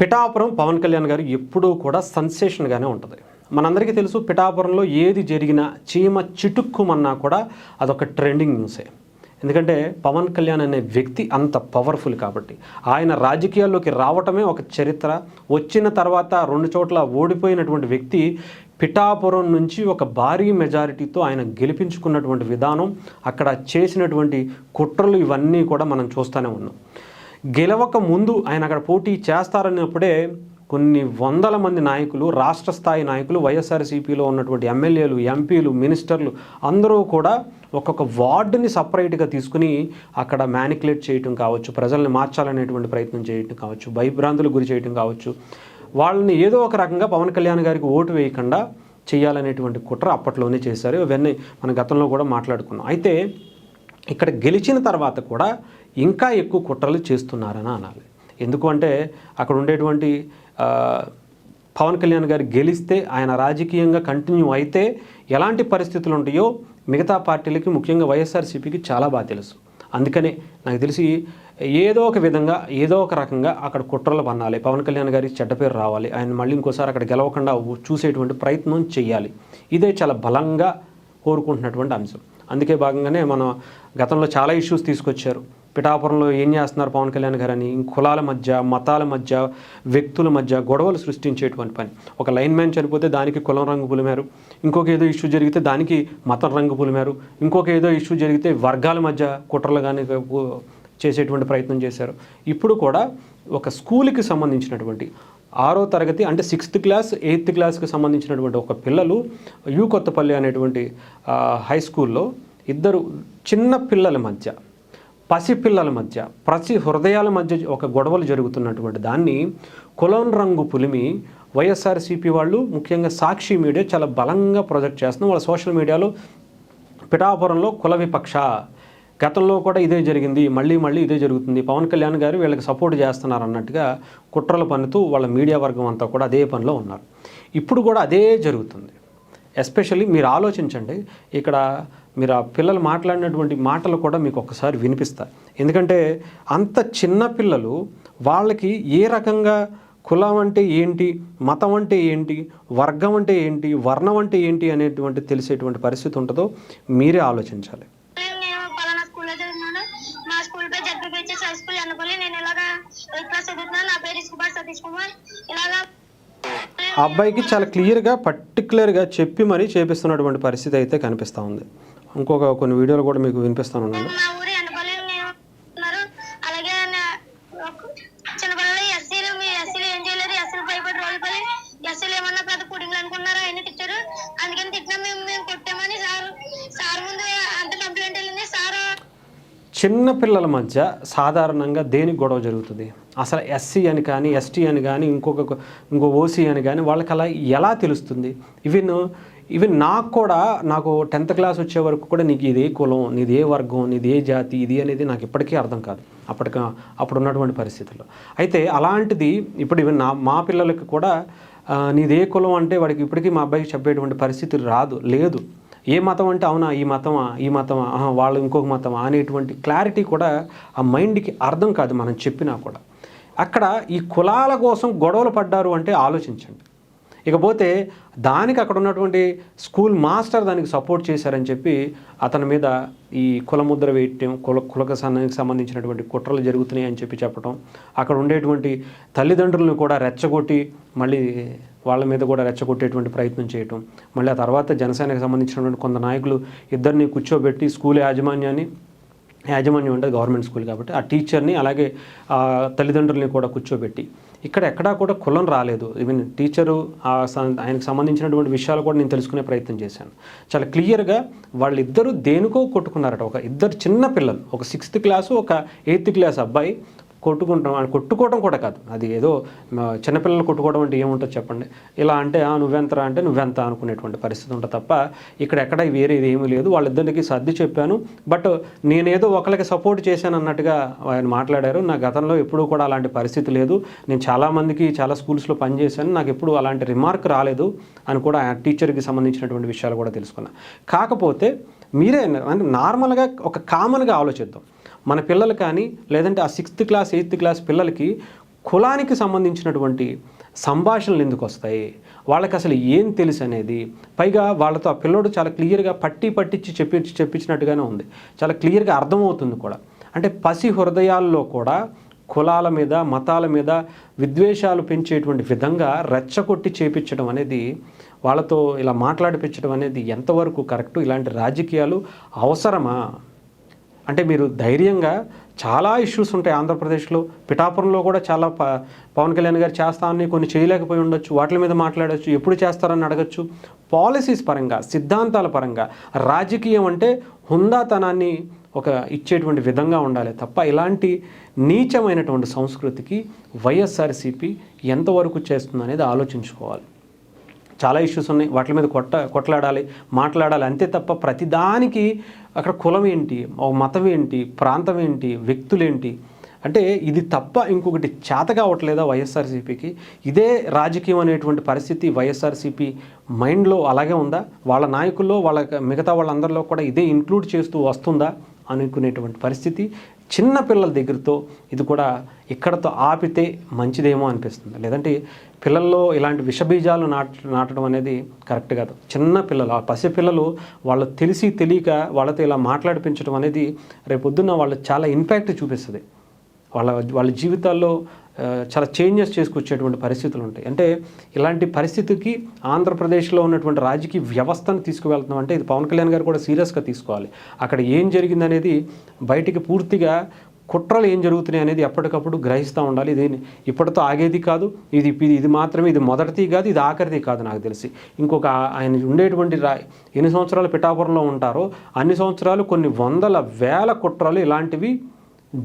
పిఠాపురం పవన్ కళ్యాణ్ గారు ఎప్పుడూ కూడా సెన్సేషన్గానే ఉంటుంది. మనందరికీ తెలుసు పిఠాపురంలో ఏది జరిగినా చీమ చిటుక్కుమన్నా కూడా అదొక ట్రెండింగ్ న్యూసే ఎందుకంటే పవన్ కళ్యాణ్ అనే వ్యక్తి అంత పవర్ఫుల్ కాబట్టి. ఆయన రాజకీయాల్లోకి రావటమే ఒక చరిత్ర. వచ్చిన తర్వాత రెండు చోట్ల ఓడిపోయినటువంటి వ్యక్తి పిఠాపురం నుంచి ఒక భారీ మెజారిటీతో ఆయన గెలిపించుకున్నటువంటి విధానం అక్కడ చేసినటువంటి కుట్రలు ఇవన్నీ కూడా మనం చూస్తూనే ఉన్నాం. గెలవక ముందు ఆయన అక్కడ పోటీ చేస్తారన్నప్పుడే కొన్ని వందల మంది నాయకులు రాష్ట్ర స్థాయి నాయకులు వైఎస్ఆర్సీపీలో ఉన్నటువంటి ఎమ్మెల్యేలు ఎంపీలు మినిస్టర్లు అందరూ కూడా ఒక్కొక్క వార్డుని సపరేట్గా తీసుకుని అక్కడ మ్యానికులేట్ చేయటం కావచ్చు ప్రజల్ని మార్చాలనేటువంటి ప్రయత్నం చేయటం కావచ్చు భయభ్రాంతులు గురి చేయటం కావచ్చు. వాళ్ళని ఏదో ఒక రకంగా పవన్ కళ్యాణ్ గారికి ఓటు వేయకుండా చేయాలనేటువంటి కుట్ర అప్పట్లోనే చేశారు. ఇవన్నీ మన గతంలో కూడా మాట్లాడుకున్నాం. అయితే ఇక్కడ గెలిచిన తర్వాత కూడా ఇంకా ఎక్కువ కుట్రలు చేస్తున్నారని అనాలి. ఎందుకు అంటే అక్కడ ఉండేటువంటి పవన్ కళ్యాణ్ గారు గెలిస్తే ఆయన రాజకీయంగా కంటిన్యూ అయితే ఎలాంటి పరిస్థితులు ఉంటాయో మిగతా పార్టీలకి ముఖ్యంగా వైఎస్ఆర్సీపీకి చాలా బాగా తెలుసు. అందుకనే నాకు తెలిసి ఏదో ఒక విధంగా ఏదో ఒక రకంగా అక్కడ కుట్రలు పన్నాలి. పవన్ కళ్యాణ్ గారికి చెడ్డ పేరు రావాలి. ఆయన మళ్ళీ ఇంకోసారి అక్కడ గెలవకుండా చూసేటువంటి ప్రయత్నం చేయాలి. ఇదే చాలా బలంగా కోరుకుంటున్నటువంటి అంశం. అందుకే భాగంగానే మనం గతంలో చాలా ఇష్యూస్ తీసుకొచ్చారు. పిఠాపురంలో ఏం చేస్తున్నారు పవన్ కళ్యాణ్ గారు అని కులాల మధ్య మతాల మధ్య వ్యక్తుల మధ్య గొడవలు సృష్టించేటువంటి పని. ఒక లైన్ మ్యాన్ చనిపోతే దానికి కులం రంగు పులిమారు. ఇంకొక ఏదో ఇష్యూ జరిగితే దానికి మతం రంగు పులిమారు. ఇంకొక ఏదో ఇష్యూ జరిగితే వర్గాల మధ్య కుట్రలు కానీ చేసేటువంటి ప్రయత్నం చేశారు. ఇప్పుడు కూడా ఒక స్కూల్కి సంబంధించినటువంటి ఆరో తరగతి అంటే సిక్స్త్ క్లాస్ ఎయిత్ క్లాస్కి సంబంధించినటువంటి ఒక పిల్లలు యూ కొత్తపల్లి అనేటువంటి హై స్కూల్లో ఇద్దరు చిన్న పిల్లల మధ్య పసిపిల్లల మధ్య ప్రతి హృదయాల మధ్య ఒక గొడవలు జరుగుతున్నటువంటి దాన్ని కులం రంగు పులిమి వైఎస్ఆర్సీపీ వాళ్ళు ముఖ్యంగా సాక్షి మీడియా చాలా బలంగా ప్రొజెక్ట్ చేస్తున్నారు. వాళ్ళ సోషల్ మీడియాలో పిఠాపురంలో కుల విపక్ష గతంలో కూడా ఇదే జరిగింది మళ్ళీ మళ్ళీ ఇదే జరుగుతుంది. పవన్ కళ్యాణ్ గారు వీళ్ళకి సపోర్ట్ చేస్తున్నారు అన్నట్టుగా కుట్రల పన్నుతూ వాళ్ళ మీడియా వర్గం అంతా కూడా అదే పనిలో ఉన్నారు. ఇప్పుడు కూడా అదే జరుగుతుంది. ఎస్పెషల్లీ మీరు ఆలోచించండి ఇక్కడ మీరు ఆ పిల్లలు మాట్లాడినటువంటి మాటలు కూడా మీకు ఒక్కసారి వినిపిస్తాయి. ఎందుకంటే అంత చిన్న పిల్లలు వాళ్ళకి ఏ రకంగా కులం అంటే ఏంటి మతం అంటే ఏంటి వర్గం అంటే ఏంటి వర్ణం అంటే ఏంటి అనేటువంటి తెలిసేటువంటి పరిస్థితి ఉంటుందో మీరే ఆలోచించాలి. అబ్బాయికి చాలా క్లియర్గా పర్టికులర్గా చెప్పి మరీ చేపిస్తున్నటువంటి పరిస్థితి అయితే కనిపిస్తూ ఉంది. ఇంకొక కొన్ని వీడియోలు కూడా మీకు వినిపిస్తాను చిన్న పిల్లల మధ్య సాధారణంగా దేనికి గొడవ జరుగుతుంది? అసలు ఎస్సీ అని కానీ ఎస్టీ అని కానీ ఇంకొక ఇంకో ఓసీ అని కానీ వాళ్ళకి అలా ఎలా తెలుస్తుంది? ఈవెన్ ఈవెన్ నాకు కూడా నాకు టెన్త్ క్లాస్ వచ్చే వరకు కూడా నీకు ఇది ఏ కులం నీది ఏ వర్గం నీది ఏ జాతి ఇది అనేది నాకు ఇప్పటికీ అర్థం కాదు. అప్పటిక అప్పుడు ఉన్నటువంటి పరిస్థితుల్లో. అయితే అలాంటిది ఇప్పుడు ఈవెన్ నా మా పిల్లలకి కూడా నీదే నీది ఏ కులం అంటే వాడికి ఇప్పటికీ మా అబ్బాయికి చెప్పేటువంటి పరిస్థితి రాదు లేదు. ఏ మతం అంటే అవునా? ఈ మతమా? ఈ మతమా? ఆహా, వాళ్ళు ఇంకొక మతమా? అనేటువంటి క్లారిటీ కూడా ఆ మైండ్కి అర్థం కాదు మనం చెప్పినా కూడా. అక్కడ ఈ కులాల కోసం గొడవలు పడ్డారు అంటే ఆలోచించండి. ఇకపోతే దానికి అక్కడ ఉన్నటువంటి స్కూల్ మాస్టర్ దానికి సపోర్ట్ చేశారని చెప్పి అతని మీద ఈ కులముద్ర వేయటం కుల కులక సన్నానికి సంబంధించినటువంటి కుట్రలు జరుగుతున్నాయి అని చెప్పి చెప్పటం అక్కడ ఉండేటువంటి తల్లిదండ్రులను కూడా రెచ్చగొట్టి మళ్ళీ వాళ్ళ మీద కూడా రెచ్చగొట్టేటువంటి ప్రయత్నం చేయటం మళ్ళీ ఆ తర్వాత జనసేనకు సంబంధించినటువంటి కొంత నాయకులు ఇద్దరిని కూర్చోబెట్టి స్కూల్ యాజమాన్యాన్ని యాజమాన్యం అంటే గవర్నమెంట్ స్కూల్ కాబట్టి ఆ టీచర్ని అలాగే తల్లిదండ్రుల్ని కూడా కూర్చోబెట్టి ఇక్కడ ఎక్కడా కూడా కులం రాలేదు. ఈవెన్ టీచరు ఆయనకు సంబంధించినటువంటి విషయాలు కూడా నేను తెలుసుకునే ప్రయత్నం చేశాను. చాలా క్లియర్గా వాళ్ళిద్దరూ దేనికో కొట్టుకున్నారట. ఒక ఇద్దరు చిన్న పిల్లలు ఒక సిక్స్త్ క్లాసు ఒక ఎయిత్ క్లాస్ అబ్బాయి కొట్టుకుంటాం కొట్టుకోవడం కూడా కాదు. అది ఏదో చిన్నపిల్లలు కొట్టుకోవడం అంటే ఏముంటుంది చెప్పండి. ఇలా అంటే నువ్వెంతరా? అంటే నువ్వెంత? అనుకునేటువంటి పరిస్థితి ఉంటుంది తప్ప ఇక్కడ ఎక్కడ వేరేది ఏమీ లేదు. వాళ్ళిద్దరికి సర్ది చెప్పాను. బట్ నేనేదో ఒకరికి సపోర్ట్ చేశాను అన్నట్టుగా ఆయన మాట్లాడారు. నా గతంలో ఎప్పుడూ కూడా అలాంటి పరిస్థితి లేదు. నేను చాలామందికి చాలా స్కూల్స్లో పనిచేశాను నాకు ఎప్పుడు అలాంటి రిమార్క్ రాలేదు అని కూడా ఆ టీచర్కి సంబంధించినటువంటి విషయాలు కూడా తెలుసుకున్నా. కాకపోతే మీరే అంటే నార్మల్గా ఒక కామన్గా ఆలోచిద్దాం. మన పిల్లలు కానీ లేదంటే ఆ సిక్స్త్ క్లాస్ ఎయిత్ క్లాస్ పిల్లలకి కులానికి సంబంధించినటువంటి సంభాషణలు ఎందుకు వస్తాయి? వాళ్ళకి అసలు ఏం తెలుసు అనేది? పైగా వాళ్ళతో ఆ పిల్లోడు చాలా క్లియర్గా పట్టి పట్టించి చెప్పి చెప్పించినట్టుగానే ఉంది. చాలా క్లియర్గా అర్థమవుతుంది కూడా. అంటే పసి హృదయాల్లో కూడా కులాల మీద మతాల మీద విద్వేషాలు పెంచేటువంటి విధంగా రెచ్చగొట్టి చేపించడం అనేది వాళ్ళతో ఇలా మాట్లాడిపించడం అనేది ఎంతవరకు కరెక్టు? ఇలాంటి రాజకీయాలు అవసరమా? అంటే మీరు ధైర్యంగా చాలా ఇష్యూస్ ఉంటాయి ఆంధ్రప్రదేశ్లో. పిఠాపురంలో కూడా చాలా ప పవన్ కళ్యాణ్ గారు చేస్తామని కొన్ని చేయలేకపోయి ఉండొచ్చు. వాటి మీద మాట్లాడవచ్చు ఎప్పుడు చేస్తారని అడగచ్చు. పాలసీస్ పరంగా సిద్ధాంతాల పరంగా రాజకీయం అంటే హుందాతనాన్ని ఒక ఇచ్చేటువంటి విధంగా ఉండాలి తప్ప ఇలాంటి నీచమైనటువంటి సంస్కృతికి వైఎస్ఆర్సీపీ ఎంతవరకు చేస్తుంది అనేది ఆలోచించుకోవాలి. చాలా ఇష్యూస్ ఉన్నాయి. వాటి మీద కొట్ట కొట్లాడాలి మాట్లాడాలి అంతే తప్ప ప్రతిదానికి అక్కడ కులం ఏంటి ఒక మతం ఏంటి ప్రాంతం ఏంటి వ్యక్తులేంటి అంటే ఇది తప్ప ఇంకొకటి చేత కావట్లేదా వైఎస్ఆర్సీపీకి? ఇదే రాజకీయం అనేటువంటి పరిస్థితి వైఎస్ఆర్సీపీ మైండ్లో అలాగే ఉందా? వాళ్ళ నాయకుల్లో వాళ్ళ మిగతా వాళ్ళందరిలో కూడా ఇదే ఇంక్లూడ్ చేస్తూ వస్తుందా? అనుకునేటువంటి పరిస్థితి చిన్న పిల్లల దగ్గరతో ఇది కూడా ఇక్కడతో ఆపితే మంచిదేమో అనిపిస్తుంది. లేదంటే పిల్లల్లో ఇలాంటి విషబీజాలు నాట నాటడం అనేది కరెక్ట్ కాదు. చిన్న పిల్లలు ఆ పసిపిల్లలు వాళ్ళు తెలిసి తెలియక వాళ్ళతో ఇలా మాట్లాడిపించడం అనేది రేపొద్దున్న వాళ్ళు చాలా ఇంపాక్ట్ చూపిస్తుంది. వాళ్ళ వాళ్ళ జీవితాల్లో చాలా చేంజెస్ చేసుకొచ్చేటువంటి పరిస్థితులు ఉంటాయి. అంటే ఇలాంటి పరిస్థితికి ఆంధ్రప్రదేశ్లో ఉన్నటువంటి రాజకీయ వ్యవస్థను తీసుకువెళ్తున్నాం అంటే ఇది పవన్ కళ్యాణ్ గారు కూడా సీరియస్గా తీసుకోవాలి. అక్కడ ఏం జరిగిందనేది బయటికి పూర్తిగా కుట్రలు ఏం జరుగుతున్నాయి అనేది ఎప్పటికప్పుడు గ్రహిస్తూ ఉండాలి. ఇది ఇప్పటితో ఆగేది కాదు. ఇది ఇది మాత్రమే ఇది మొదటిది కాదు. ఇది ఆఖరిది కాదు నాకు తెలిసి. ఇంకొక ఆయన ఉండేటువంటి రా ఎన్ని సంవత్సరాలు పిఠాపురంలో ఉంటారో అన్ని సంవత్సరాలు కొన్ని వందల వేల కుట్రలు ఇలాంటివి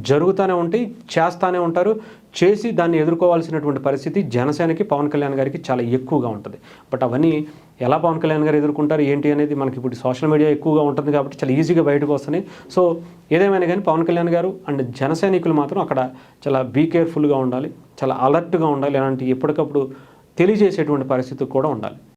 జరుగుతూనే ఉంటాయి చేస్తూనే ఉంటారు. చేసి దాన్ని ఎదుర్కోవాల్సినటువంటి పరిస్థితి జనసేనకి పవన్ కళ్యాణ్ గారికి చాలా ఎక్కువగా ఉంటుంది. బట్ అవన్నీ ఎలా పవన్ కళ్యాణ్ గారు ఎదుర్కొంటారు ఏంటి అనేది మనకి ఇప్పుడు సోషల్ మీడియా ఎక్కువగా ఉంటుంది కాబట్టి చాలా ఈజీగా బయటకు వస్తున్నాయి. సో ఏదేమైనా కానీ పవన్ కళ్యాణ్ గారు అండ్ జన సైనికులు మాత్రం అక్కడ చాలా బీ కేర్ఫుల్గా ఉండాలి చాలా అలర్ట్గా ఉండాలి అలాంటి ఎప్పటికప్పుడు తెలియజేసేటువంటి పరిస్థితి కూడా ఉండాలి.